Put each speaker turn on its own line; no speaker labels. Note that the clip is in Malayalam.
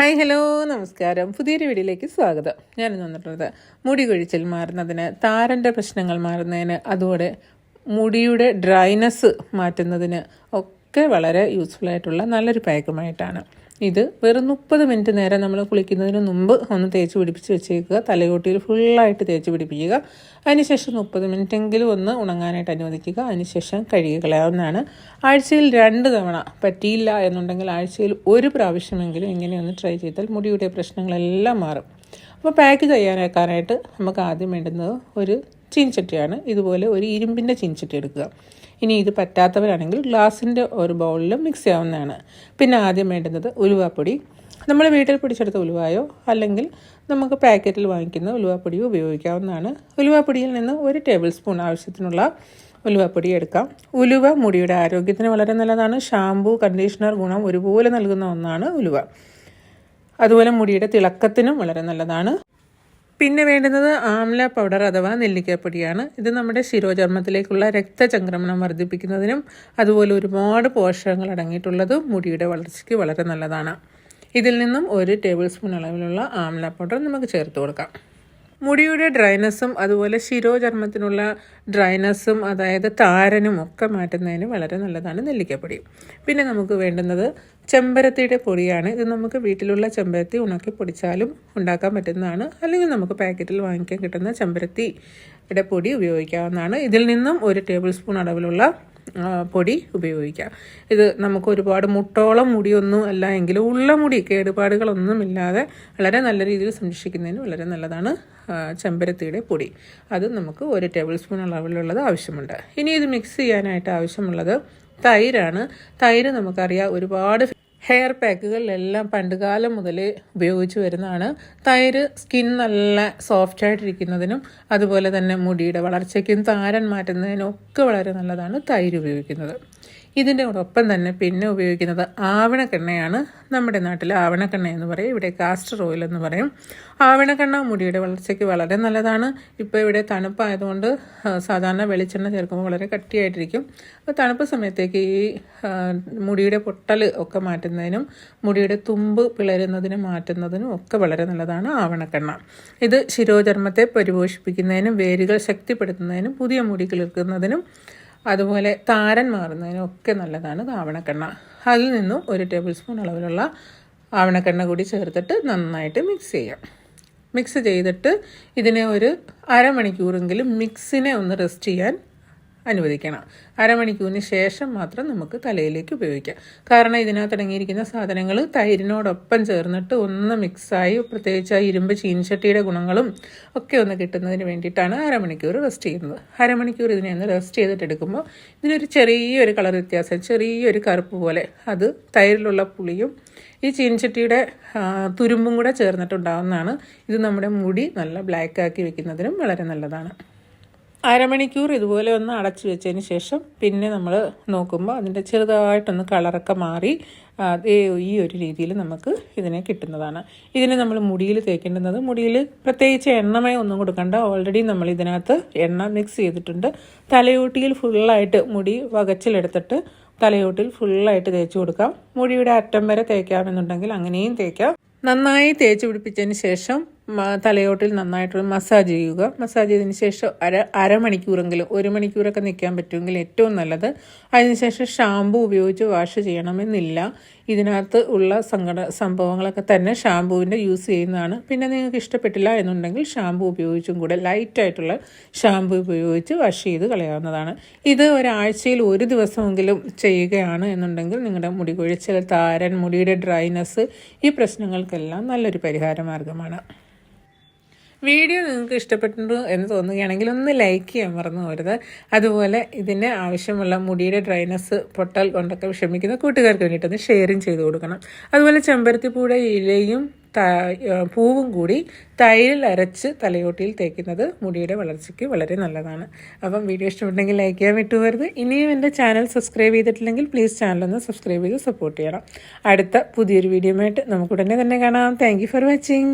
ഹായ് ഹലോ നമസ്കാരം. പുതിയൊരു വീഡിയോയിലേക്ക് സ്വാഗതം. ഞാൻ വന്നിട്ടുള്ളത് മുടി കൊഴിച്ചിൽ മാറുന്നതിന് താരന്റെ പ്രശ്നങ്ങൾ മാറുന്നതിന് അതുപോലെ മുടിയുടെ ഡ്രൈനെസ് മാറ്റുന്നതിന് ഒക്കെ വളരെ യൂസ്ഫുൾ ആയിട്ടുള്ള നല്ലൊരു പാക്കുമായിട്ടാണ് ഇത് വെറും മുപ്പത് മിനിറ്റ് നേരം നമ്മൾ കുളിക്കുന്നതിന് മുമ്പ് ഒന്ന് തേച്ച് പിടിപ്പിച്ച് വെച്ചേക്കുക. തലയോട്ടിയിൽ ഫുള്ളായിട്ട് തേച്ച് പിടിപ്പിക്കുക. അതിനുശേഷം മുപ്പത് മിനിറ്റെങ്കിലും ഒന്ന് ഉണങ്ങാനായിട്ട് അനുവദിക്കുക. അതിനുശേഷം കഴുകി കളയാവുന്നതാണ്. ആഴ്ചയിൽ രണ്ട് തവണ പറ്റിയില്ല എന്നുണ്ടെങ്കിൽ ആഴ്ചയിൽ ഒരു പ്രാവശ്യമെങ്കിലും ഇങ്ങനെ ഒന്ന് ട്രൈ ചെയ്താൽ മുടിയുടെ പ്രശ്നങ്ങളെല്ലാം മാറും. അപ്പോൾ പാക്ക് തയ്യാറാക്കാനായിട്ട് നമുക്ക് ആദ്യം വേണ്ടുന്നത് ഒരു ചീൻചട്ടിയാണ് ഇതുപോലെ ഒരു ഇരുമ്പിന്റെ ചീനിച്ചട്ടി എടുക്കുക. ഇനി ഇത് പറ്റാത്തവരാണെങ്കിൽ ഗ്ലാസിന്റെ ഒരു ബൗളിൽ മിക്സ് ചെയ്യാവുന്നതാണ്. പിന്നെ ആദ്യം വേണ്ടുന്നത് ഉലുവാപ്പൊടി. നമ്മൾ വീട്ടിൽ പിടിച്ചെടുത്ത ഉലുവായോ അല്ലെങ്കിൽ നമുക്ക് പാക്കറ്റിൽ വാങ്ങിക്കുന്ന ഉലുവാപ്പൊടിയോ ഉപയോഗിക്കാവുന്നതാണ്. ഉലുവാപ്പൊടിയിൽ നിന്ന് ഒരു ടേബിൾ സ്പൂൺ ആവശ്യത്തിനുള്ള ഉലുവാപ്പൊടി എടുക്കാം. ഉലുവ മുടിയുടെ ആരോഗ്യത്തിന് വളരെ നല്ലതാണ്. ഷാമ്പൂ കണ്ടീഷണർ ഗുണം ഒരുപോലെ നൽകുന്ന ഒന്നാണ് ഉലുവ. അതുപോലെ മുടിയുടെ തിളക്കത്തിനും വളരെ നല്ലതാണ്. പിന്നെ വേണ്ടുന്നത് ആംല പൗഡർ അഥവാ നെല്ലിക്കപ്പൊടിയാണ്. ഇത് നമ്മുടെ ശിരോചർമ്മത്തിലേക്കുള്ള രക്തചംക്രമണം വർദ്ധിപ്പിക്കുന്നതിനും അതുപോലെ ഒരുപാട് പോഷകങ്ങൾ അടങ്ങിയിട്ടുള്ളതും മുടിയുടെ വളർച്ചയ്ക്ക് വളരെ നല്ലതാണ്. ഇതിൽ നിന്നും ഒരു ടേബിൾ സ്പൂൺ അളവിലുള്ള ആംല പൗഡർ നമുക്ക് ചേർത്ത് കൊടുക്കാം. മുടിയുടെ ഡ്രൈനസ്സും അതുപോലെ ശിരോചർമ്മത്തിനുള്ള ഡ്രൈനസ്സും അതായത് താരനും ഒക്കെ മാറ്റുന്നതിന് വളരെ നല്ലതാണ് നെല്ലിക്കപ്പൊടി. പിന്നെ നമുക്ക് വേണ്ടുന്നത് ചെമ്പരത്തിയുടെ പൊടിയാണ്. ഇത് നമുക്ക് വീട്ടിലുള്ള ചെമ്പരത്തി ഉണക്കി പൊടിച്ചാലും ഉണ്ടാക്കാൻ പറ്റുന്നതാണ്. അല്ലെങ്കിൽ നമുക്ക് പാക്കറ്റിൽ വാങ്ങിക്കാൻ കിട്ടുന്ന ചെമ്പരത്തിയുടെ പൊടി ഉപയോഗിക്കാവുന്നതാണ്. ഇതിൽ നിന്നും ഒരു ടേബിൾ സ്പൂൺ അളവിലുള്ള പൊടി ഉപയോഗിക്കാം. ഇത് നമുക്ക് ഒരുപാട് മുട്ടോളം മുടിയൊന്നും അല്ല എങ്കിലും ഉള്ള മുടി കേടുപാടുകളൊന്നും ഇല്ലാതെ വളരെ നല്ല രീതിയിൽ സംരക്ഷിക്കുന്നതിന് വളരെ നല്ലതാണ് ചെമ്പരത്തിയുടെ പൊടി. അത് നമുക്ക് ഒരു ടേബിൾ സ്പൂൺ അളവിലുള്ളത് ആവശ്യമുണ്ട്. ഇനി ഇത് മിക്സ് ചെയ്യാനായിട്ട് ആവശ്യമുള്ളത് തൈരാണ്. തൈര് നമുക്കറിയാം ഒരുപാട് ഹെയർ പാക്കുകളിലെല്ലാം പണ്ടുകാലം മുതൽ ഉപയോഗിച്ച് വരുന്നതാണ്. തൈര് സ്കിൻ നല്ല സോഫ്റ്റ് ആയിട്ടിരിക്കുന്നതിനും അതുപോലെ തന്നെ മുടിയുടെ വളർച്ചയ്ക്കും താരൻ മാറ്റുന്നതിനും ഒക്കെ വളരെ നല്ലതാണ് തൈര് ഉപയോഗിക്കുന്നത്. ഇതിന്റെ ഒപ്പം തന്നെ പിന്നെ ഉപയോഗിക്കുന്നത് ആവണക്കെണ്ണയാണ്. നമ്മുടെ നാട്ടിൽ ആവണക്കെണ്ണ എന്ന് പറയും. ഇവിടെ കാസ്റ്റർ ഓയിൽ എന്ന് പറയും. ആവണക്കെണ്ണ മുടിയുടെ വളർച്ചയ്ക്ക് വളരെ നല്ലതാണ്. ഇപ്പോൾ ഇവിടെ തണുപ്പായതുകൊണ്ട് സാധാരണ വെളിച്ചെണ്ണ ചേർക്കുമ്പോൾ വളരെ കട്ടിയായിട്ടിരിക്കും. അപ്പോൾ തണുപ്പ് സമയത്തേക്ക് ഈ മുടിയുടെ പൊട്ടൽ ഒക്കെ മാറ്റുന്നതിനും മുടിയുടെ തുമ്പ് പിളരുന്നതിനും മാറ്റുന്നതിനും ഒക്കെ വളരെ നല്ലതാണ് ആവണക്കെണ്ണ. ഇത് ശിരോചർമ്മത്തെ പരിപോഷിപ്പിക്കുന്നതിനും വേരുകൾ ശക്തിപ്പെടുത്തുന്നതിനും പുതിയ മുടി കിളിർക്കുന്നതിനും അതുപോലെ താരൻ മാറുന്നതിനൊക്കെ നല്ലതാണ് ആവണക്കെണ്ണ. അതിൽ നിന്നും ഒരു ടേബിൾ സ്പൂൺ അളവിലുള്ള ആവണക്കെണ്ണ കൂടി ചേർത്തിട്ട് നന്നായിട്ട് മിക്സ് ചെയ്യാം. മിക്സ് ചെയ്തിട്ട് ഇതിനെ ഒരു അരമണിക്കൂറെങ്കിലും മിക്സിനെ ഒന്ന് റെസ്റ്റ് ചെയ്യാൻ അനുവദിക്കണം. അരമണിക്കൂറിന് ശേഷം മാത്രം നമുക്ക് തലയിലേക്ക് ഉപയോഗിക്കാം. കാരണം ഇതിനകത്ത് അടങ്ങിയിരിക്കുന്ന സാധനങ്ങൾ തൈരിനോടൊപ്പം ചേർന്നിട്ട് ഒന്ന് മിക്സായി പ്രത്യേകിച്ച് ആ ഇരുമ്പ് ചീനിച്ചട്ടിയുടെ ഗുണങ്ങളും ഒക്കെ ഒന്ന് കിട്ടുന്നതിന് വേണ്ടിയിട്ടാണ് അരമണിക്കൂർ റെസ്റ്റ് ചെയ്യുന്നത്. അരമണിക്കൂർ ഇതിനെ ഒന്ന് റെസ്റ്റ് ചെയ്തിട്ട് എടുക്കുമ്പോൾ ഇതിനൊരു ചെറിയൊരു കളർ വ്യത്യാസം ചെറിയൊരു കറുപ്പ് പോലെ അത് തൈരിലുള്ള പുളിയും ഈ ചീനിച്ചട്ടിയുടെ തുരുമ്പും കൂടെ ചേർന്നിട്ടുണ്ടാകുന്നതാണ് ഇത് നമ്മുടെ മുടി നല്ല ബ്ലാക്ക് ആക്കി വെക്കുന്നതിനും വളരെ നല്ലതാണ്. അരമണിക്കൂർ ഇതുപോലെ ഒന്ന് അടച്ചു വെച്ചതിന് ശേഷം പിന്നെ നമ്മൾ നോക്കുമ്പോൾ അതിന്റെ ചെറുതായിട്ടൊന്ന് കളറൊക്കെ മാറി ഈ ഒരു രീതിയിൽ നമുക്ക് ഇതിനെ കിട്ടുന്നതാണ്. ഇതിനെ നമ്മൾ മുടിയിൽ തേക്കേണ്ടുന്നത്. മുടിയിൽ പ്രത്യേകിച്ച് എണ്ണമയം ഒന്നും കൊടുക്കണ്ട. ഓൾറെഡി നമ്മൾ ഇതിനകത്ത് എണ്ണ മിക്സ് ചെയ്തിട്ടുണ്ട്. തലയോട്ടിയിൽ ഫുള്ളായിട്ട് മുടി വകച്ചിലെടുത്തിട്ട് തലയോട്ടിൽ ഫുള്ളായിട്ട് തേച്ച് കൊടുക്കാം. മുടിയുടെ അറ്റം വരെ തേക്കാമെന്നുണ്ടെങ്കിൽ അങ്ങനെയും തേക്കാം. നന്നായി തേച്ച് പിടിപ്പിച്ചതിന് ശേഷം തലയോട്ടിൽ നന്നായിട്ട് മസാജ് ചെയ്യുക. മസാജ് ചെയ്തതിന് ശേഷം അര അരമണിക്കൂറെങ്കിലും ഒരു മണിക്കൂറൊക്കെ നിൽക്കാൻ പറ്റുമെങ്കിൽ ഏറ്റവും നല്ലത് അതിനുശേഷം ഷാമ്പു ഉപയോഗിച്ച് വാഷ് ചെയ്യണമെന്നില്ല. ഇതിനകത്ത് ഉള്ള സങ്കട സംഭവങ്ങളൊക്കെ തന്നെ ഷാമ്പുവിന്റെ യൂസ് ചെയ്യുന്നതാണ്. പിന്നെ നിങ്ങൾക്ക് ഇഷ്ടപ്പെട്ടില്ല എന്നുണ്ടെങ്കിൽ ഷാമ്പു ഉപയോഗിച്ചും കൂടെ ലൈറ്റായിട്ടുള്ള ഷാമ്പു ഉപയോഗിച്ച് വാഷ് ചെയ്ത് കളയാവുന്നതാണ്. ഇത് ഒരാഴ്ചയിൽ ഒരു ദിവസമെങ്കിലും ചെയ്യുകയാണ് എന്നുണ്ടെങ്കിൽ നിങ്ങളുടെ മുടി കൊഴിച്ചൽ താരൻ മുടിയുടെ ഡ്രൈനെസ് ഈ പ്രശ്നങ്ങൾക്കെല്ലാം നല്ലൊരു പരിഹാര മാർഗമാണ് വീഡിയോ നിങ്ങൾക്ക് ഇഷ്ടപ്പെട്ടു എന്ന് തോന്നുകയാണെങ്കിൽ ഒന്ന് ലൈക്ക് ചെയ്യാൻ മറന്നു പോരുത് അതുപോലെ ഇതിന് ആവശ്യമുള്ള മുടിയുടെ ഡ്രൈനസ് പൊട്ടൽ കൊണ്ടൊക്കെ വിഷമിക്കുന്ന കൂട്ടുകാർക്ക് വേണ്ടിയിട്ടൊന്ന് ഷെയറും ചെയ്ത് കൊടുക്കണം. അതുപോലെ ചെമ്പരത്തിപ്പൂടെ ഇലയും പൂവും കൂടി തൈരിൽ അരച്ച് തലയോട്ടിയിൽ തേക്കുന്നത് മുടിയുടെ വളർച്ചയ്ക്ക് വളരെ നല്ലതാണ്. അപ്പം വീഡിയോ ഇഷ്ടപ്പെട്ടെങ്കിൽ ലൈക്ക് ചെയ്യാൻ വിട്ടുപോകരുത്. ഇനിയും എന്റെ ചാനൽ സബ്സ്ക്രൈബ് ചെയ്തിട്ടില്ലെങ്കിൽ പ്ലീസ് ചാനലൊന്ന് സബ്സ്ക്രൈബ് ചെയ്ത് സപ്പോർട്ട് ചെയ്യണം. അടുത്ത പുതിയൊരു വീഡിയോ ആയിട്ട് നമുക്ക് ഉടനെ തന്നെ കാണാം. Thank for watching